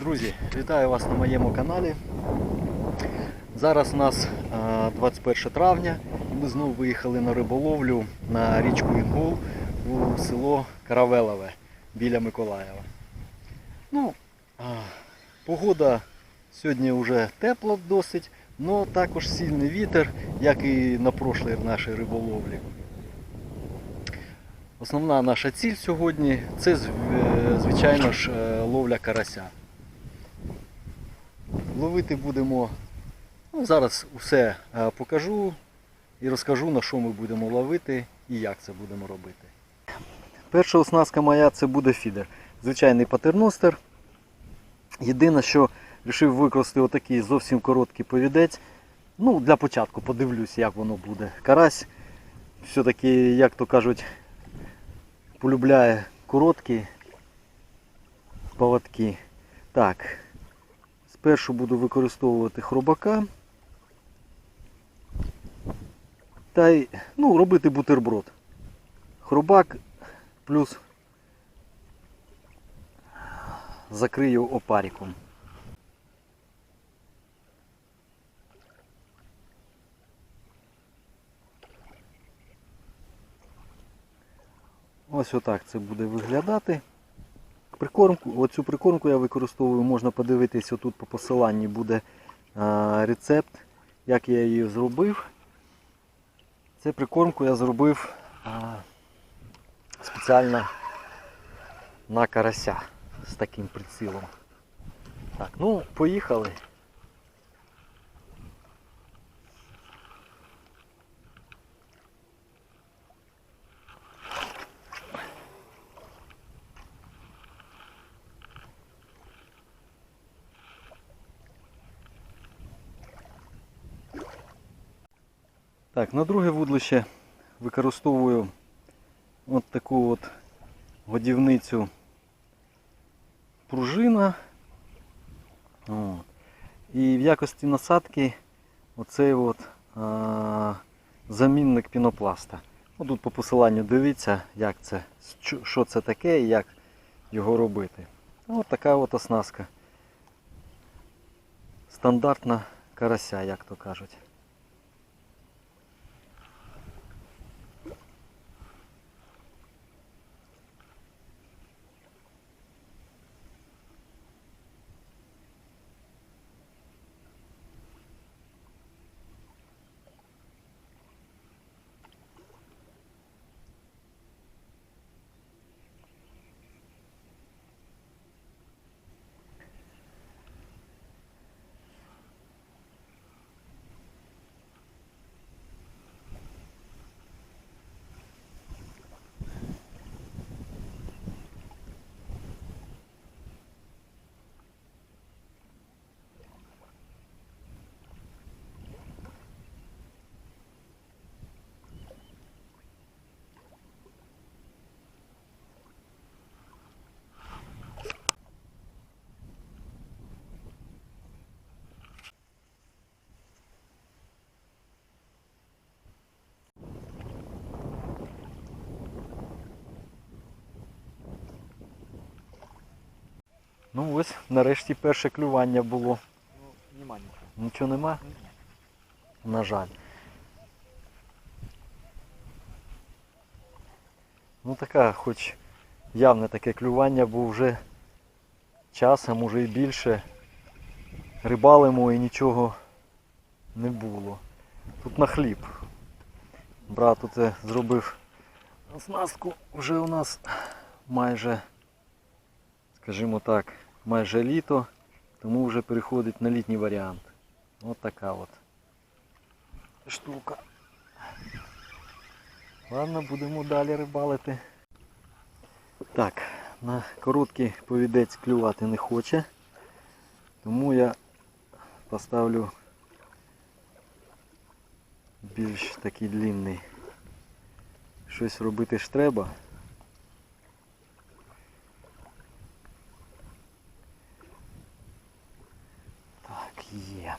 Друзі, вітаю вас на моєму каналі. Зараз у нас е, 21 травня. Ми знову виїхали на риболовлю на річку Інгул у село Каравелове біля Миколаєва. Ну, погода сьогодні вже тепла досить, але також сильний вітер, як і на прошлій нашій риболовлі. Основна наша ціль сьогодні це е, звичайно ж е, ловля карася. Ловити будемо. Ну, зараз усе е, покажу і розкажу на що ми будемо ловити і як це будемо робити. Перша оснастка моя це буде фідер. Звичайний патерностер. Єдине, що вирішив використати отакий зовсім короткий повідець. Ну, для початку подивлюсь, як воно буде. Карась все-таки, як то кажуть, полюбляє короткі поводки. Так, спершу буду використовувати хробака. Та й ну, робити бутерброд. Хробак плюс закрию опариком. Ось отак це буде виглядати. Прикормку, оцю прикормку я використовую, можна подивитись, отут по посиланні буде рецепт, як я її зробив. Цю прикормку я зробив спеціально на карася з таким прицілом. Так, ну, поїхали. Так, на друге вудлище використовую от таку от годівницю пружина. От. І в якості насадки оцей от, а, замінник пінопласта. Ну, тут по посиланню дивіться, як це, що- це таке і як його робити. Ось така от оснастка. Стандартна карася, як то кажуть. Ну ось, нарешті перше клювання було. Ну, нема нічого. Нічого нема? На жаль. Ну така, хоч явне таке клювання, бо вже часом, може і більше. Рибалимо і нічого не було. Тут на хліб. Брат оце зробив оснастку вже у нас майже, скажімо так, майже літо, тому вже переходить на літній варіант. Ось така от штука. Ладно, будемо далі рибалити. Так, на короткий повідець клювати не хоче, тому я поставлю більш такий длинний. Щось робити ж треба. Так, є.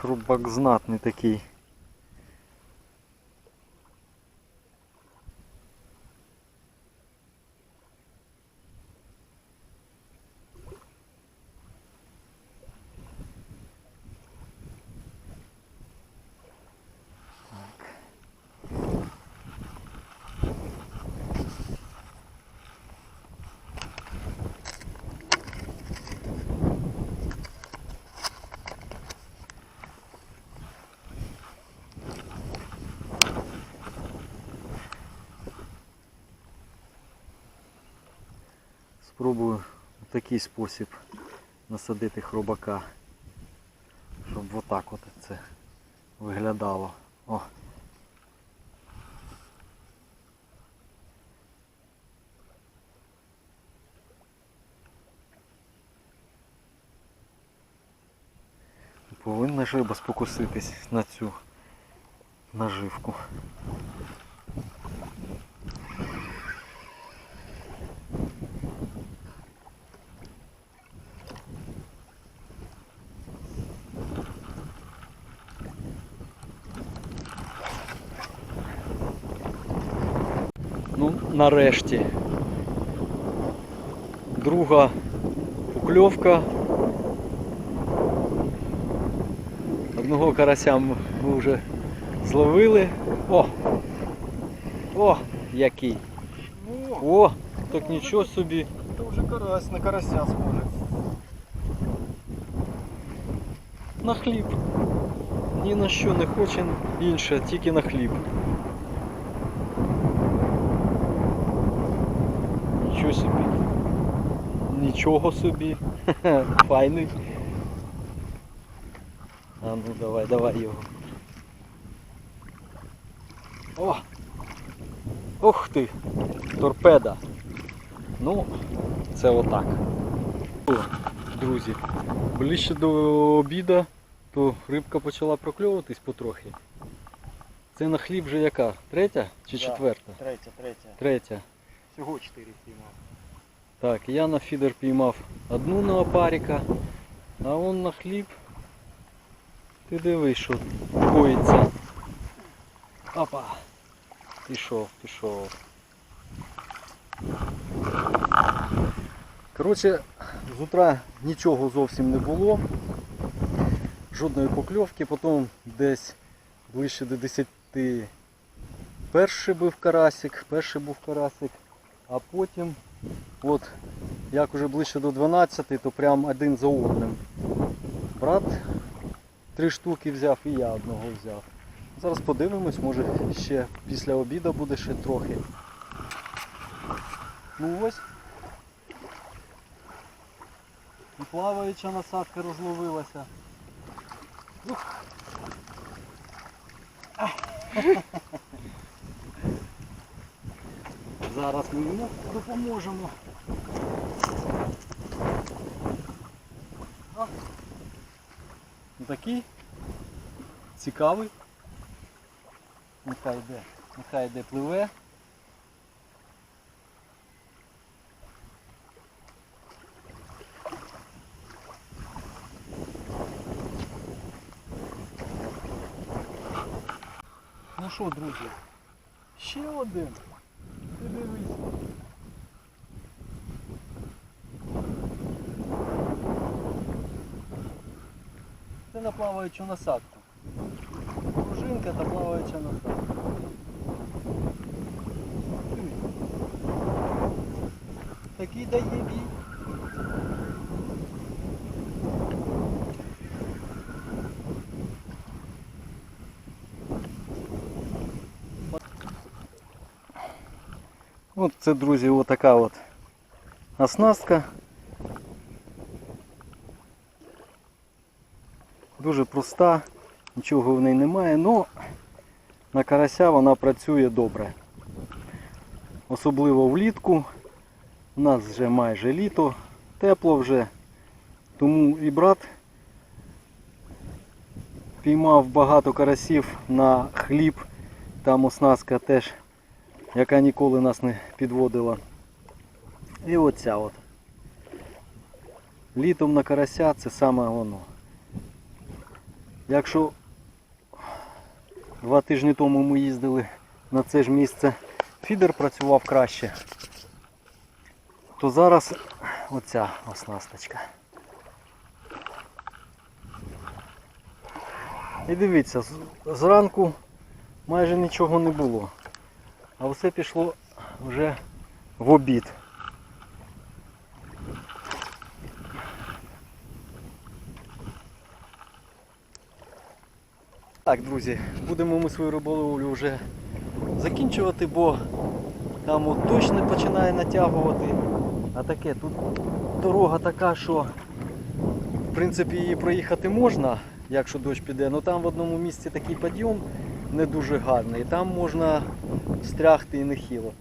Хрубак знатний такий. Спробую в такий спосіб насадити хробака, щоб отак от це виглядало. О. Повинна ж риба спокуситись на цю наживку. Ну, нарешті. Друга покльовка. Одного карася ми вже зловили. О! О, який! О, О, так нічого собі. це вже карась, на карася схоже. На хліб. Ні на що не хоче інше, тільки на хліб. Нічого собі. Нічого собі. Файний. А ну давай, давай його. О! Ох ти! Торпеда. Ну, це отак. О, друзі, ближче до обіду, то рибка почала прокльовуватись потрохи. Це на хліб вже яка? Третя чи Да. четверта? Третя, третя. Третя. Всього чотири піймав. Так, я на фідер піймав одну на опаріка, а он на хліб. Ти дивись, що коїться. Опа! Пішов, пішов. Коротше, з утра нічого зовсім не було. Жодної покльовки, потім десь ближче до 10 перший був карасик, перший був карасик, а потім От, як уже ближче до 12, то прям один за одним. Брат три штуки взяв і я одного взяв. Зараз подивимось, може ще після обіду буде ще трохи. Ну ось. І плаваюча насадка розловилася. Ух. Зараз ми йому допоможемо. Ну, Такий цікавий. Нехай йде, нехай йде пливе. Ну що, друзі, ще один. плаваючу насадку. Пружинка та плаваюча насадка. Дивись. Такий дає бій. От це, друзі, отака от оснастка. Дуже проста, нічого в неї немає, але на карася вона працює добре. Особливо влітку. У нас вже майже літо, тепло вже. Тому і брат піймав багато карасів на хліб. Там оснастка теж яка ніколи нас не підводила. І оця от. Літом на карася це саме воно. Якщо два тижні тому ми їздили на це ж місце, фідер працював краще, то зараз оця оснасточка. І дивіться, зранку майже нічого не було. А все пішло вже в обід. Так, друзі, будемо ми свою риболовлю вже закінчувати, бо там от не починає натягувати. А таке, тут дорога така, що в принципі її проїхати можна, якщо дощ піде, але там в одному місці такий підйом не дуже гарний. Там можна встрягти і нехило.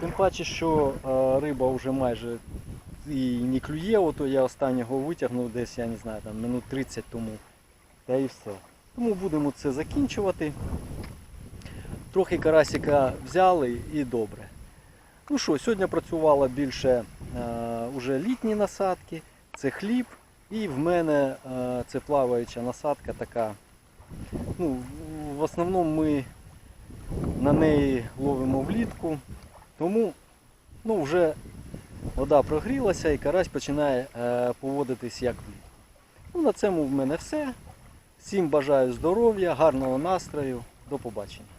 Тим паче, що е, риба вже майже і не клює, ото я останнього витягнув десь, я не знаю, там минут 30 тому. Та і все. Тому будемо це закінчувати. Трохи карасика взяли і добре. Ну що, сьогодні працювала більше е, уже літні насадки, це хліб, і в мене е, це плаваюча насадка така. Ну, в основному ми на неї ловимо влітку, тому ну, вже вода прогрілася і карась починає е, поводитись як влітку. Ну, на цьому в мене все. Всім бажаю здоров'я, гарного настрою. До побачення.